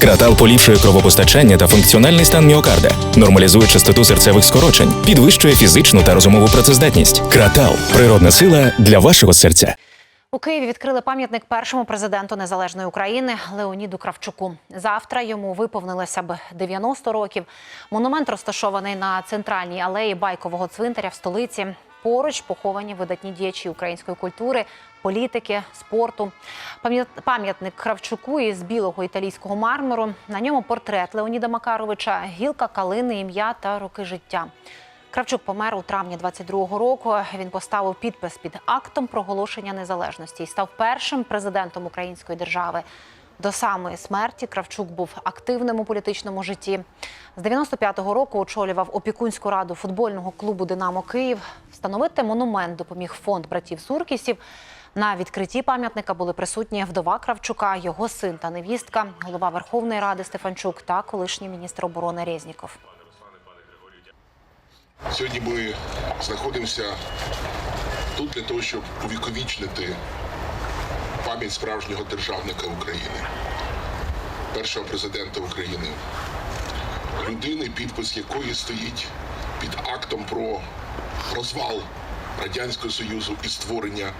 Кратал поліпшує кровопостачання та функціональний стан міокарда, нормалізує частоту серцевих скорочень, підвищує фізичну та розумову працездатність. Кратал природна сила для вашого серця. У Києві відкрили пам'ятник першому президенту незалежної України Леоніду Кравчуку. Завтра йому виповнилося б 90 років. Монумент розташований на центральній алеї байкового цвинтаря в столиці. Поруч поховані видатні діячі української культури, політики, спорту. Пам'ятник Кравчуку із білого італійського мармуру. На ньому портрет Леоніда Макаровича, гілка калини, ім'я та роки життя. Кравчук помер у травні 22-го року. Він поставив підпис під актом проголошення незалежності і став першим президентом української держави. До самої смерті Кравчук був активним у політичному житті. З 95-го року очолював опікунську раду футбольного клубу Динамо Київ. Встановити монумент допоміг фонд братів Суркісів. На відкритті пам'ятника були присутні вдова Кравчука, його син та невістка, голова Верховної Ради Стефанчук та колишній міністр оборони Резніков. Сьогодні ми знаходимося тут для того, щоб увіковічнити пам'ять справжнього державника України, першого президента України, людини, підпис якої стоїть під актом про розвал Радянського Союзу і створення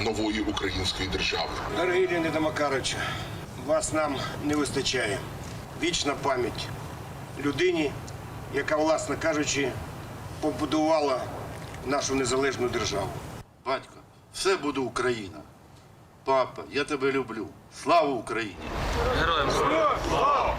нової української держави. Дорогий Леонід Макарович, вас нам не вистачає. Вічна пам'ять людині, яка, власне кажучи, побудувала нашу незалежну державу. Батько, все буде Україна. Папа, я тебе люблю. Слава Україні! Героям слава!